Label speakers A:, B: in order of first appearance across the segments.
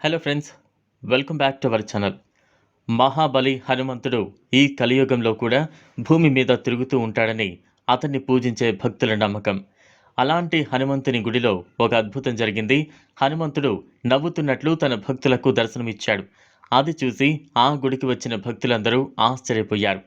A: Hello friends welcome back to our channel Mahabali హనుమంతుడు ఈ కలియుగంలో కూడా భూమి మీద తిరుగుతూ ఉంటాడని అతన్ని పూజించే భక్తుల నమ్మకం. అలాంటి హనుమంతుని గుడిలో ఒక అద్భుతం జరిగింది. హనుమంతుడు నవ్వుతున్నట్లు తన భక్తులకు దర్శనమిచ్చాడు. అది చూసి ఆ గుడికి వచ్చిన భక్తులందరూ ఆశ్చర్యపోయారు.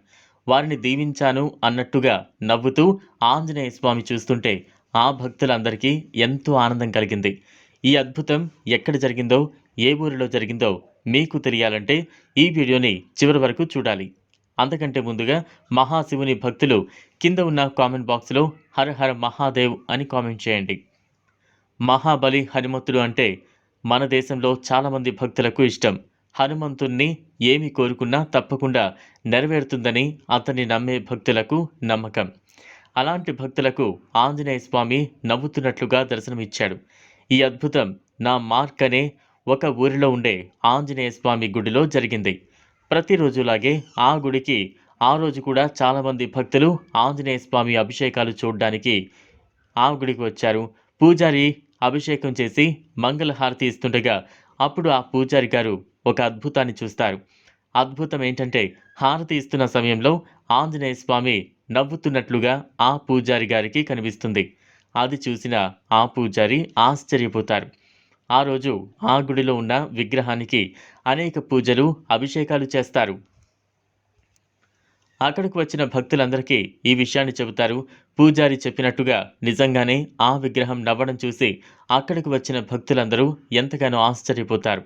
A: వారిని దీవించాను అన్నట్టుగా నవ్వుతూ ఆంజనేయ స్వామి చూస్తుంటే ఆ భక్తులందరికీ ఎంతో ఆనందం కలిగింది. ఈ అద్భుతం ఎక్కడ జరిగిందో ఏ ఊరిలో జరిగిందో మీకు తెలియాలంటే ఈ వీడియోని చివరి వరకు చూడాలి. అంతకంటే ముందుగా మహాశివుని భక్తులు కింద ఉన్న కామెంట్ బాక్స్లో హర హర మహాదేవ్ అని కామెంట్ చేయండి. మహాబలి హనుమంతుడు అంటే మన దేశంలో చాలామంది భక్తులకు ఇష్టం. హనుమంతుణ్ణి ఏమి కోరుకున్నా తప్పకుండా నెరవేరుతుందని అతన్ని నమ్మే భక్తులకు నమ్మకం. అలాంటి భక్తులకు ఆంజనేయ స్వామి నవ్వుతున్నట్లుగా దర్శనమిచ్చాడు. ఈ అద్భుతం నా మార్క్ అనే ఒక ఊరిలో ఉండే ఆంజనేయ స్వామి గుడిలో జరిగింది. ప్రతిరోజులాగే ఆ గుడికి ఆ రోజు కూడా చాలామంది భక్తులు ఆంజనేయ స్వామి అభిషేకాలు చూడడానికి ఆ గుడికి వచ్చారు. పూజారి అభిషేకం చేసి మంగళహారతి ఇస్తుండగా అప్పుడు ఆ పూజారి గారు ఒక అద్భుతాన్ని చూస్తారు. అద్భుతం ఏంటంటే హారతి ఇస్తున్న సమయంలో ఆంజనేయ స్వామి నవ్వుతున్నట్లుగా ఆ పూజారి గారికి కనిపిస్తుంది. అది చూసిన ఆ పూజారి ఆశ్చర్యపోతారు. ఆ రోజు ఆ గుడిలో ఉన్న విగ్రహానికి అనేక పూజలు అభిషేకాలు చేస్తారు. అక్కడికి వచ్చిన భక్తులందరికీ ఈ విషయాన్ని చెబుతారు. పూజారి చెప్పినట్టుగా నిజంగానే ఆ విగ్రహం నవ్వడం చూసి అక్కడికి వచ్చిన భక్తులందరూ ఎంతగానో ఆశ్చర్యపోతారు.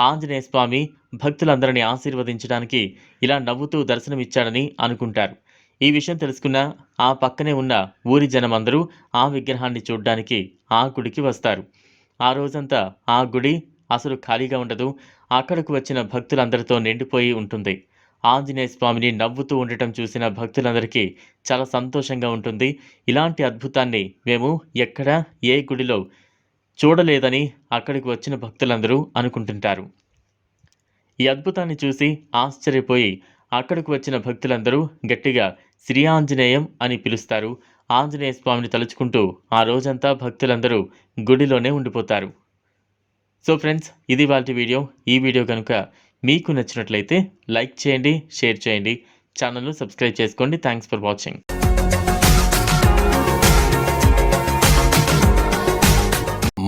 A: ఆంజనేయ స్వామి భక్తులందరినీ ఆశీర్వదించడానికి ఇలా నవ్వుతూ దర్శనమిచ్చాడని అనుకుంటారు. ఈ విషయం తెలుసుకున్న ఆ పక్కనే ఉన్న ఊరి జనమందరూ ఆ విగ్రహాన్ని చూడ్డానికి ఆ గుడికి వస్తారు. ఆ రోజంతా ఆ గుడి అసలు ఖాళీగా ఉండదు. అక్కడకు వచ్చిన భక్తులందరితో నిండిపోయి ఉంటుంది. ఆంజనేయ స్వామిని నవ్వుతూ ఉండటం చూసిన భక్తులందరికీ చాలా సంతోషంగా ఉంటుంది. ఇలాంటి అద్భుతాన్ని మేము ఎక్కడ ఏ గుడిలో చూడలేదని అక్కడికి వచ్చిన భక్తులందరూ అనుకుంటుంటారు. ఈ అద్భుతాన్ని చూసి ఆశ్చర్యపోయి అక్కడికి వచ్చిన భక్తులందరూ గట్టిగా శ్రీ ఆంజనేయం అని పిలుస్తారు. ఆంజనేయ స్వామిని తలుచుకుంటూ ఆ రోజంతా భక్తులందరూ గుడిలోనే ఉండిపోతారు. సో ఫ్రెండ్స్ ఇది వాళ్ళ వీడియో. ఈ వీడియో కనుక మీకు నచ్చినట్లయితే లైక్ చేయండి షేర్ చేయండి. ఛానల్ను సబ్స్క్రైబ్ చేసుకోండి. థ్యాంక్స్ ఫర్ వాచింగ్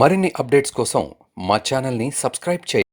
B: మరిన్ని అప్డేట్స్ కోసం మా ఛానల్ని సబ్స్క్రైబ్ చేయండి.